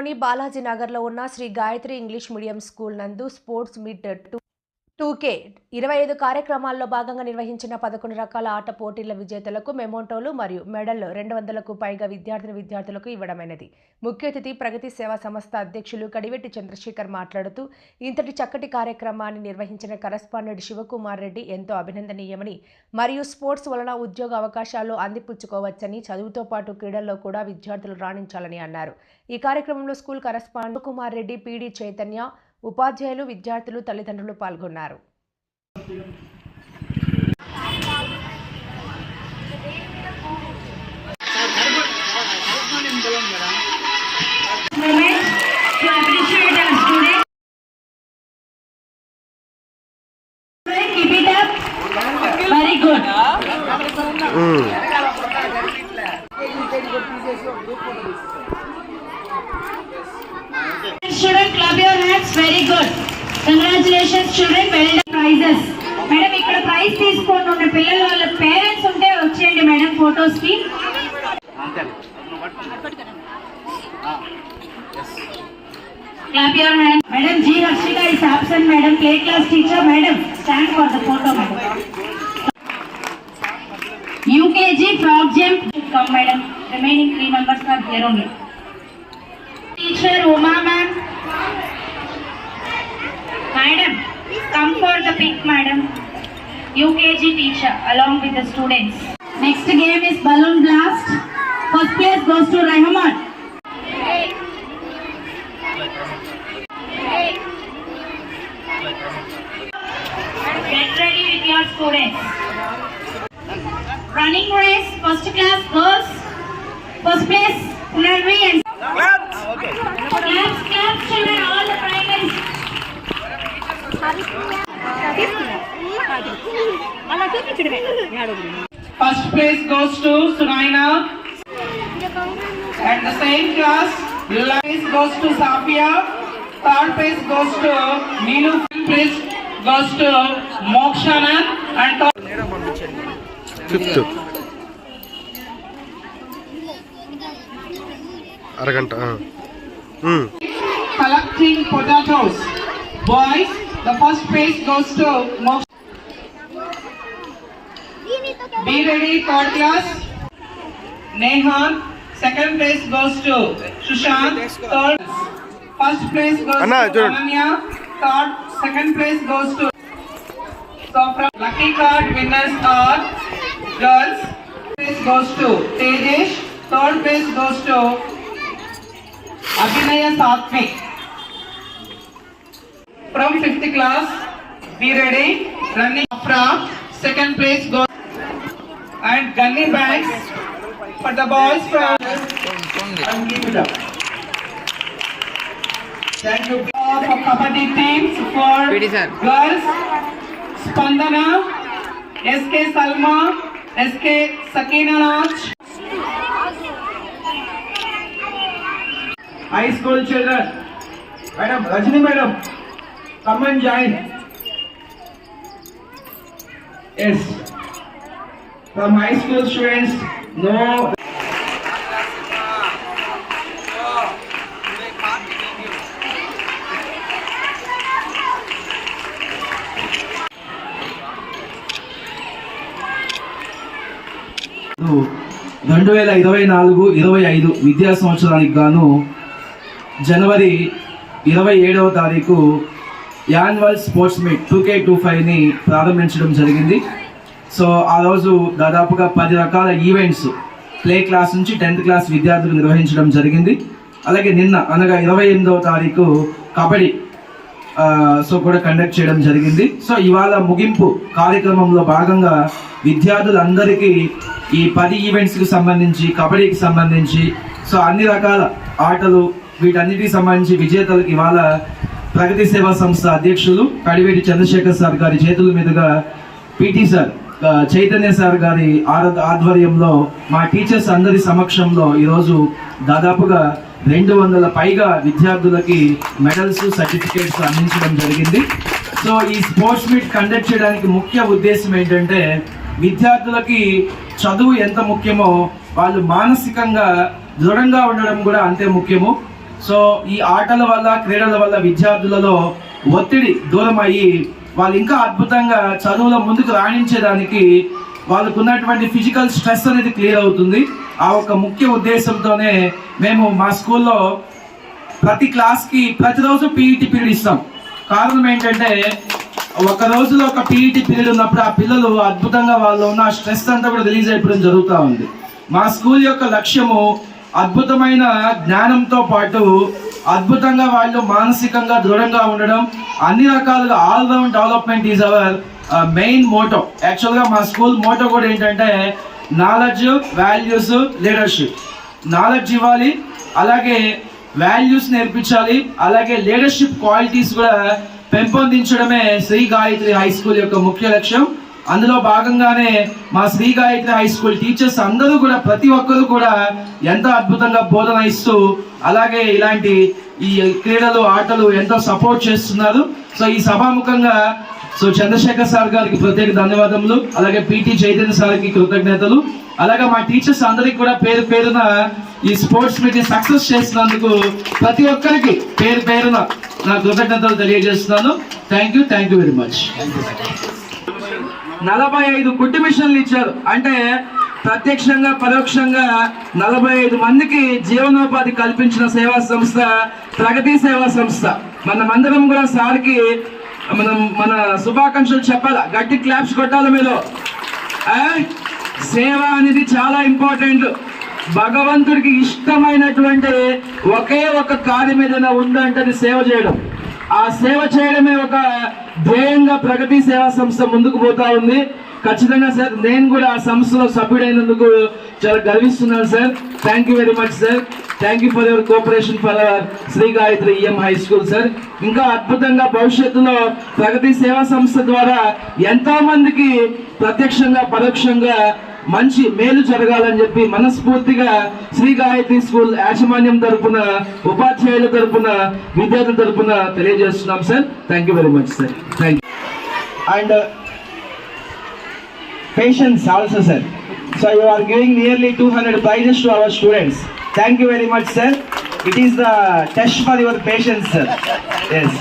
పట్టణంలోని బాలాజీ నగర్లో ఉన్న Shri Gayatri English medium school నందు sports meet two two K ఇరవై ఐదు కార్యక్రమాల్లో భాగంగా నిర్వహించిన పదకొండు రకాల ఆట పోటీల విజేతలకు మెమోంటోలు మరియు మెడల్ రెండు వందలకు పైగా విద్యార్థిని విద్యార్థులకు ఇవ్వడమైనది. ముఖ్య అతిథి ప్రగతి సేవా సంస్థ అధ్యక్షులు కడివెట్టి చంద్రశేఖర్ మాట్లాడుతూ ఇంతటి చక్కటి కార్యక్రమాన్ని నిర్వహించిన కరస్పాండెంట్ శివకుమార్ రెడ్డి ఎంతో అభినందనీయమని మరియు స్పోర్ట్స్ వలన ఉద్యోగ అవకాశాలు అందిపుచ్చుకోవచ్చని చదువుతో పాటు క్రీడల్లో కూడా విద్యార్థులు రాణించాలని అన్నారు. ఈ కార్యక్రమంలో school correspondent Kumar Reddy PD Chaitanya ఉపాధ్యాయులు విద్యార్థులు తల్లిదండ్రులు పాల్గొన్నారు. Madam Congratulations, children. Well done. Prizes. Madam ఇక్కడ ప్రైజ్ తీసుకొని ఉన్న పిల్లలు వాళ్ళ పేరెంట్స్ ఉంటే వచ్చేయండి మేడం ఫొటోస్కి. Madam G. Harshika is absent, madam. Play class teacher, madam. Stand for the photo, madam. UKG frog jump. Come, madam. Remaining three members are here only. Teacher Uma, ma'am. Madam, come for the pic, madam. UKG teacher along with the students. Next game is balloon blast. First place goes to Rahman. Get ready with your students. Running race, first class girls. First place, Punarvi and claps. Claps, claps, children, all the primaries. First place goes to Sunaina. And the same class, place goes to Safia. Third place goes to Neelu. Fifth place goes to Mokshana. And top fifth అరగంట collecting potatoes. Boys, The first prize goes to Moksha. Be ready, for class. Neha. Second place goes to Sushant. Third, first place goes Anna, to Ananya. Third, second place goes to. So from lucky card winners are girls. Place goes to Tejesh. Third place goes to Abhinaya Sathvik. From fifth class, be ready. Running Afra. Second place goes and gunny bags for the boys from and it up. Thank you all for kabaddi teams for girls. Spandana, SK Salma, SK Sakina Raj. High school children. Madam, Rajini madam, come and join. Yes. From high school students, no. రెండు వేల ఇరవై నాలుగు ఇరవై ఐదు విద్యా సంవత్సరానికి గాను జనవరి ఇరవై ఏడవ తారీఖు annual sports meet two K two ఫైవ్ని ప్రారంభించడం జరిగింది. సో ఆ రోజు దాదాపుగా పది రకాల ఈవెంట్స్ ప్లే క్లాస్ నుంచి టెన్త్ క్లాస్ విద్యార్థులు నిర్వహించడం జరిగింది. అలాగే నిన్న అనగా ఇరవై ఎనిమిదవ తారీఖు కబడ్డీ సో కూడా కండక్ట్ చేయడం జరిగింది. సో ఇవాళ ముగింపు కార్యక్రమంలో భాగంగా విద్యార్థులందరికీ ఈ పది ఈవెంట్స్కి సంబంధించి కబడ్డీకి సంబంధించి సో అన్ని రకాల ఆటలు వీటన్నిటికి సంబంధించి విజేతలకు ఇవాళ ప్రగతి సేవా సంస్థ అధ్యక్షులు కడివేటి చంద్రశేఖర్ సార్ గారి చేతుల మీదుగా పిటి సార్ చైతన్య సార్ గారి ఆధ్వర్యంలో మా టీచర్స్ అందరి సమక్షంలో ఈరోజు దాదాపుగా రెండు వందల పైగా విద్యార్థులకి మెడల్స్ సర్టిఫికేట్స్ అందించడం జరిగింది. సో ఈ స్పోర్ట్స్ మీట్ కండక్ట్ చేయడానికి ముఖ్య ఉద్దేశం ఏంటంటే విద్యార్థులకి చదువు ఎంత ముఖ్యమో వాళ్ళు మానసికంగా దృఢంగా ఉండడం కూడా అంతే ముఖ్యము. సో ఈ ఆటల వల్ల క్రీడల వల్ల విద్యార్థులలో ఒత్తిడి దూరం అయ్యి వాళ్ళు ఇంకా అద్భుతంగా చదువులో ముందుకు రాణించేదానికి వాళ్ళకు ఉన్నటువంటి ఫిజికల్ స్ట్రెస్ అనేది క్లియర్ అవుతుంది. ఆ ఒక ముఖ్య ఉద్దేశంతోనే మేము మా స్కూల్లో ప్రతి క్లాస్కి ప్రతిరోజు పీఈటీ పీరియడ్ ఇస్తాం. కారణం ఏంటంటే ఒక రోజులో ఒక పీఈటీ పీరియడ్ ఉన్నప్పుడు ఆ పిల్లలు అద్భుతంగా వాళ్ళు ఉన్న స్ట్రెస్ అంతా కూడా రిలీజ్ అయిపోవడం జరుగుతూ ఉంది. మా స్కూల్ యొక్క లక్ష్యము అద్భుతమైన జ్ఞానంతో పాటు అద్భుతంగా వాళ్ళు మానసికంగా దృఢంగా ఉండడం అన్ని రకాలుగా all round development is our main motto యాక్చువల్గా మా స్కూల్ మోటో కూడా ఏంటంటే నాలెడ్జ్ వాల్యూస్ లీడర్షిప్ నాలెడ్జ్ ఇవ్వాలి అలాగే వాల్యూస్ నేర్పించాలి అలాగే లీడర్షిప్ క్వాలిటీస్ కూడా పెంపొందించడమే శ్రీ గాయత్రి హై స్కూల్ యొక్క ముఖ్య లక్ష్యం. అందులో భాగంగానే మా Shri Gayatri high school teachers అందరూ కూడా ప్రతి ఒక్కరూ కూడా ఎంతో అద్భుతంగా బోధన ఇస్తూ అలాగే ఇలాంటి ఈ క్రీడలు ఆటలు ఎంతో సపోర్ట్ చేస్తున్నారు. సో ఈ సభాముఖంగా సో చంద్రశేఖర్ సార్ గారికి ప్రత్యేక ధన్యవాదములు అలాగే పిటి చైతన్య సార్కి కృతజ్ఞతలు. అలాగే మా టీచర్స్ అందరికి కూడా పేరు పేరున ఈ స్పోర్ట్స్ మీట్ సక్సెస్ చేసినందుకు ప్రతి ఒక్కరికి పేరు పేరున నా కృతజ్ఞతలు తెలియజేస్తున్నాను. Thank you thank you very much. నలభై ఐదు కుట్టి మిషన్లు ఇచ్చారు. అంటే ప్రత్యక్షంగా పరోక్షంగా నలభై ఐదు మందికి జీవనోపాధి కల్పించిన సేవా సంస్థ ప్రగతి సేవా సంస్థ. మనమందరం కూడా సార్కి మనం మన శుభాకాంక్షలు చెప్పాలా? గట్టి క్లాప్స్ కొట్టాలి మీరు సేవ అనేది చాలా ఇంపార్టెంట్. భగవంతుడికి ఇష్టమైనటువంటి ఒకే ఒక కార్యం ఏదైనా ఉందంటే అది సేవ చేయడం. ఆ సేవ చేయడమే ఒక ధ్యేయంగా ప్రగతి సేవా సంస్థ ముందుకు పోతా ఉంది. ఖచ్చితంగా సార్ నేను కూడా ఆ సంస్థలో సభ్యుడైనందుకు చాలా గర్విస్తున్నాను sir. Thank you very much sir thank you for your cooperation for our Shri Gayatri EM high school sir ఇంకా అద్భుతంగా భవిష్యత్తులో ప్రగతి సేవా సంస్థ ద్వారా ఎంతో మందికి ప్రత్యక్షంగా పరోక్షంగా మంచి మేలు జరగాలని చెప్పి మనస్ఫూర్తిగా శ్రీ గాయత్రీ స్కూల్ యాజమాన్యం తరపున ఉపాధ్యాయుల తరపున విద్యార్థుల తరపున తెలియజేస్తున్నాం sir. Thank very much sir thank and patience also sir so you are giving nearly two hundred prizes to our students thank you very much sir it is the test for your patience sir S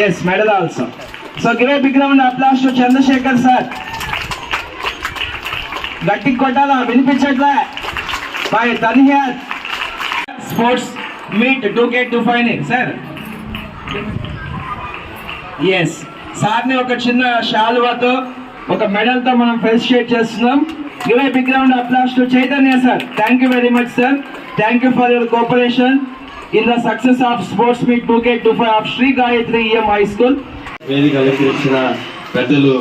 S medal also so give a big applause to Chandrashekar sir గట్టి కొట్టాలా? వినిపించట్లే. By తన్హియర్ sports meet two K two five sir S సార్ని ఒక చిన్న శాలువాతో ఒక మెడల్తో మనం ఫెలిసిటేట్ చేస్తున్నాం. Give a big round applause to Chaitanya sir thank you very much sir thank you for your cooperation in the success of sports meet two K two five of Shri Gayatri EM high school వేదిక వచ్చిన పెద్దలు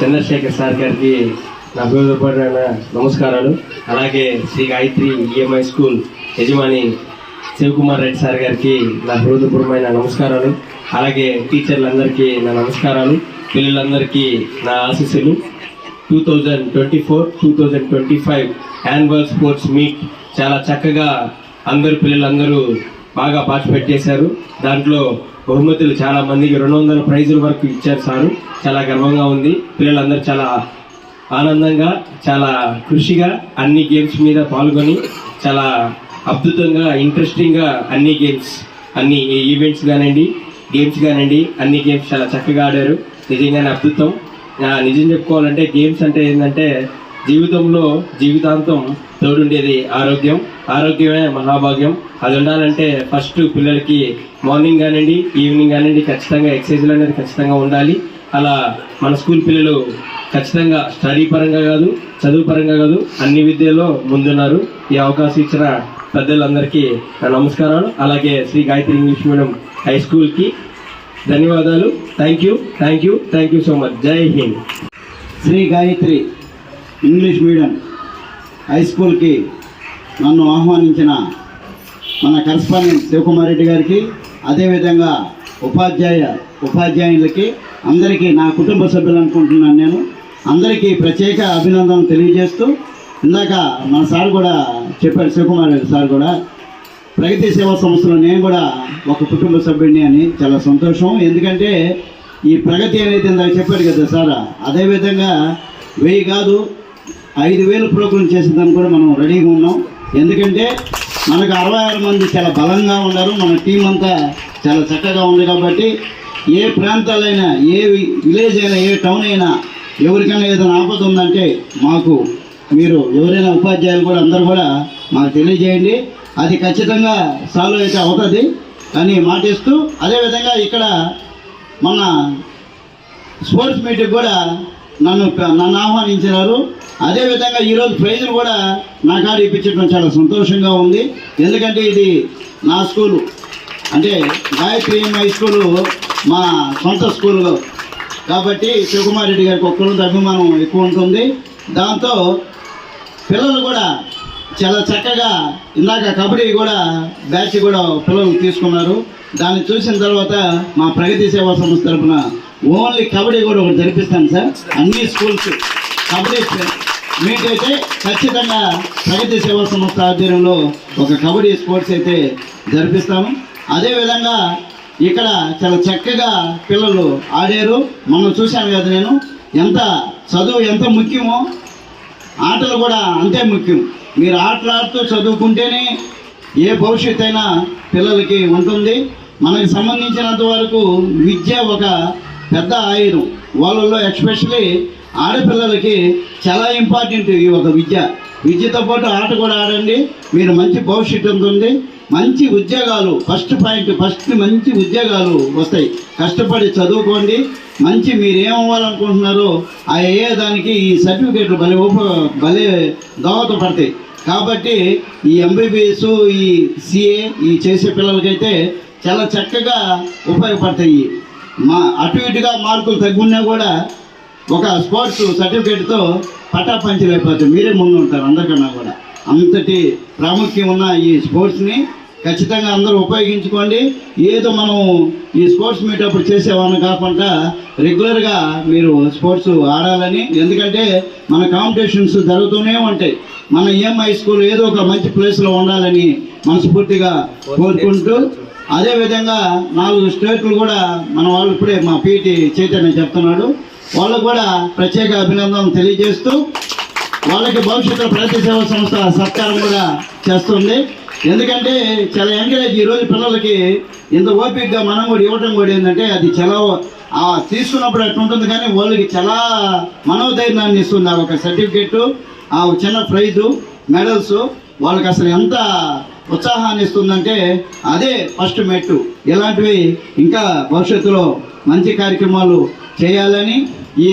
Chandrasekhar sir గారికి నా హృదయపూర్వక నమస్కారాలు. అలాగే Shri Gayatri EMI school యజమాని Shivakumar Reddy sir గారికి నా హృదయపూర్వమైన నమస్కారాలు. అలాగే టీచర్లందరికీ నా నమస్కారాలు. పిల్లలందరికీ నా ఆశీస్సులు. Two thousand twenty four two thousand twenty five annual sports meet చాలా చక్కగా అందరు పిల్లలందరూ బాగా పార్టిసిపేట్ చేశారు. దాంట్లో బహుమతులు చాలా మందికి రెండు వందల ప్రైజుల వరకు ఇచ్చారు సారు. చాలా గర్వంగా ఉంది. పిల్లలందరూ చాలా ఆనందంగా చాలా కృషిగా అన్ని గేమ్స్ మీద పాల్గొని చాలా అద్భుతంగా ఇంట్రెస్టింగ్గా అన్ని గేమ్స్ అన్ని ఈవెంట్స్ కానివ్వండి గేమ్స్ కానివ్వండి అన్ని గేమ్స్ చాలా చక్కగా ఆడారు. నిజంగానే అద్భుతం. నిజం చెప్పుకోవాలంటే గేమ్స్ అంటే ఏంటంటే జీవితంలో జీవితాంతం తోడుండేది ఆరోగ్యం. ఆరోగ్యమే మహాభాగ్యం. అది ఉండాలంటే ఫస్ట్ పిల్లలకి మార్నింగ్ కానివ్వండి ఈవినింగ్ కానివ్వండి ఖచ్చితంగా ఎక్సర్సైజ్లు అనేది ఖచ్చితంగా ఉండాలి. అలా మన స్కూల్ పిల్లలు ఖచ్చితంగా స్టడీ పరంగా కాదు చదువు పరంగా కాదు అన్ని విద్యల్లో ముందున్నారు. ఈ అవకాశం ఇచ్చిన పెద్దలందరికీ నా నమస్కారాలు. అలాగే Shri Gayatri English medium high స్కూల్కి ధన్యవాదాలు. Thank you thank you thank you so much జై Hind. Shri Gayatri English medium high స్కూల్కి నన్ను ఆహ్వానించిన మన కరస్పాండెంట్ శివకుమార్ రెడ్డి గారికి అదేవిధంగా ఉపాధ్యాయ ఉపాధ్యాయులకి అందరికీ నా కుటుంబ సభ్యులు అనుకుంటున్నాను నేను. అందరికీ ప్రత్యేక అభినందనలు తెలియజేస్తూ ఇందాక మన సార్ కూడా చెప్పారు శివకుమార్ రెడ్డి సార్ కూడా. ప్రగతి సేవా సంస్థలో నేను కూడా ఒక కుటుంబ సభ్యుడిని అని చాలా సంతోషం. ఎందుకంటే ఈ ప్రగతి అనేది ఇందాక చెప్పాడు కదా సార్ అదేవిధంగా వెయ్యి కాదు ఐదు వేలు ప్రోగ్రామ్ చేసేదానికి కూడా మనం రెడీగా ఉన్నాం. ఎందుకంటే మనకు అరవై ఆరు మంది చాలా బలంగా ఉన్నారు మన టీం అంతా చాలా చక్కగా ఉంది కాబట్టి ఏ ప్రాంతాలైనా ఏ విలేజ్ అయినా ఏ టౌన్ అయినా ఎవరికైనా ఏదైనా ఆపద ఉందంటే మాకు మీరు ఎవరైనా ఉపాధ్యాయులు కూడా అందరూ కూడా మాకు తెలియజేయండి. అది ఖచ్చితంగా సాల్వ్ అయితే అవుతుంది అని మాటిస్తూ అదేవిధంగా ఇక్కడ మన స్పోర్ట్స్ మీట్కి కూడా నన్ను నన్ను ఆహ్వానించినారు. అదేవిధంగా ఈరోజు ప్రైజులు కూడా నా కాడ ఇప్పించడం చాలా సంతోషంగా ఉంది. ఎందుకంటే ఇది నా స్కూలు. అంటే గాయత్రి హై స్కూలు మా సొంత స్కూలు. కాబట్టి శివకుమార్ రెడ్డి గారికి ఒక్కరితో అభిమానం ఎక్కువ ఉంటుంది. దాంతో పిల్లలు కూడా చాలా చక్కగా ఇందాక కబడ్డీ కూడా బ్యాచ్ కూడా పిల్లలు తీసుకున్నారు. దాన్ని చూసిన తర్వాత మా ప్రగతి సేవా సంస్థ తరఫున ఓన్లీ కబడ్డీ కూడా ఒకటి జరిపిస్తాను సార్. అన్ని స్కూల్స్ కబడ్డీ మీట్ అయితే ఖచ్చితంగా ప్రగతి సేవా సంస్థ ఆధ్వర్యంలో ఒక కబడ్డీ స్పోర్ట్స్ అయితే జరిపిస్తాము. అదేవిధంగా ఇక్కడ చాలా చక్కగా పిల్లలు ఆడారు. మనం చూశాను కదా నేను. ఎంత చదువు ఎంత ముఖ్యమో ఆటలు కూడా అంతే ముఖ్యం. మీరు ఆటలు ఆడుతూ చదువుకుంటేనే ఏ భవిష్యత్తు అయినా పిల్లలకి ఉంటుంది. మనకి సంబంధించినంత వరకు విద్య ఒక పెద్ద ఆయుధం. వాళ్ళల్లో ఎక్స్పెషలీ ఆడపిల్లలకి చాలా ఇంపార్టెంట్ ఈ ఒక విద్య. విద్యతో పాటు ఆట కూడా ఆడండి. మీరు మంచి భవిష్యత్తు ఉంటుంది. మంచి ఉద్యోగాలు ఫస్ట్ పాయింట్ ఫస్ట్ మంచి ఉద్యోగాలు వస్తాయి. కష్టపడి చదువుకోండి. మంచి మీరు ఏం అవ్వాలనుకుంటున్నారో ఆ అయ్యే దానికి ఈ సర్టిఫికేట్లు భలే ఉప భలే దోహదపడతాయి. కాబట్టి ఈ ఎంబీబీఎస్ ఈ సిఏ ఈ చేసే పిల్లలకైతే చాలా చక్కగా ఉపయోగపడతాయి. మా అటు ఇటుగా మార్కులు తగ్గున్నా కూడా ఒక స్పోర్ట్స్ సర్టిఫికేట్తో పట్టా అయిపోతాయి. మీరే ముందు ఉంటారు అందరికన్నా కూడా. అంతటి ప్రాముఖ్యం ఉన్న ఈ స్పోర్ట్స్ని ఖచ్చితంగా అందరూ ఉపయోగించుకోండి. ఏదో మనం ఈ స్పోర్ట్స్ మీట్ అప్పుడు చేసేవాళ్ళం కాకుండా రెగ్యులర్గా మీరు స్పోర్ట్స్ ఆడాలని. ఎందుకంటే మన కాంపిటీషన్స్ జరుగుతూనే ఉంటాయి. మన ఏం హై స్కూల్ ఏదో ఒక మంచి ప్లేస్లో ఉండాలని మనస్ఫూర్తిగా కోరుకుంటూ అదేవిధంగా నాలుగు స్టేట్లు కూడా మన వాళ్ళు ఇప్పుడే మా పీటీ చైతన్య చెప్తున్నాడు. వాళ్ళకు కూడా ప్రత్యేక అభినందనలు తెలియజేస్తూ వాళ్ళకి భవిష్యత్తులో ప్రతి సేవా సంస్థ సత్కారం కూడా చేస్తుంది. ఎందుకంటే చాలా ఎంకరేజ్ ఈరోజు పిల్లలకి ఇంత ఓపికగా మనం కూడా ఇవ్వటం కూడా ఏంటంటే అది చాలా తీసుకున్నప్పుడు అట్లా ఉంటుంది కానీ వాళ్ళకి చాలా మనోధైర్యాన్ని ఇస్తుంది ఆ ఒక సర్టిఫికెట్ ఆ చిన్న ప్రైజు మెడల్స్ వాళ్ళకి అసలు ఎంత ఉత్సాహాన్ని ఇస్తుందంటే అదే ఫస్ట్ మెట్టు. ఇలాంటివి ఇంకా భవిష్యత్తులో మంచి కార్యక్రమాలు చేయాలని ఈ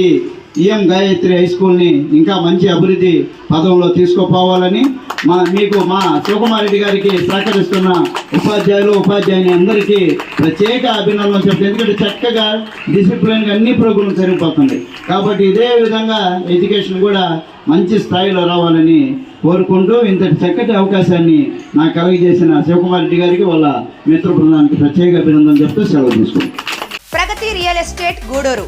ఈఎం గాయత్రి హై స్కూల్ని ఇంకా మంచి అభివృద్ధి పదంలో తీసుకుపోవాలని మా మీకు మా శివకుమారెడ్డి గారికి సహకరిస్తున్న ఉపాధ్యాయులు ఉపాధ్యాయుని అందరికీ ప్రత్యేక అభినందనలు చెప్పి ఎందుకంటే చక్కగా డిసిప్లిన్గా అన్ని ప్రోగ్రాంలు జరిగిపోతుంది కాబట్టి ఇదే విధంగా ఎడ్యుకేషన్ కూడా మంచి స్థాయిలో రావాలని కోరుకుంటూ ఇంతటి చక్కటి అవకాశాన్ని నాకు కలుగజేసిన శివకుమార్ రెడ్డి గారికి వాళ్ళ మిత్ర బృందానికి ప్రత్యేక అభినందనలు చెప్తూ సెలవు తీసుకుంటాం Pragati real estate Gudur.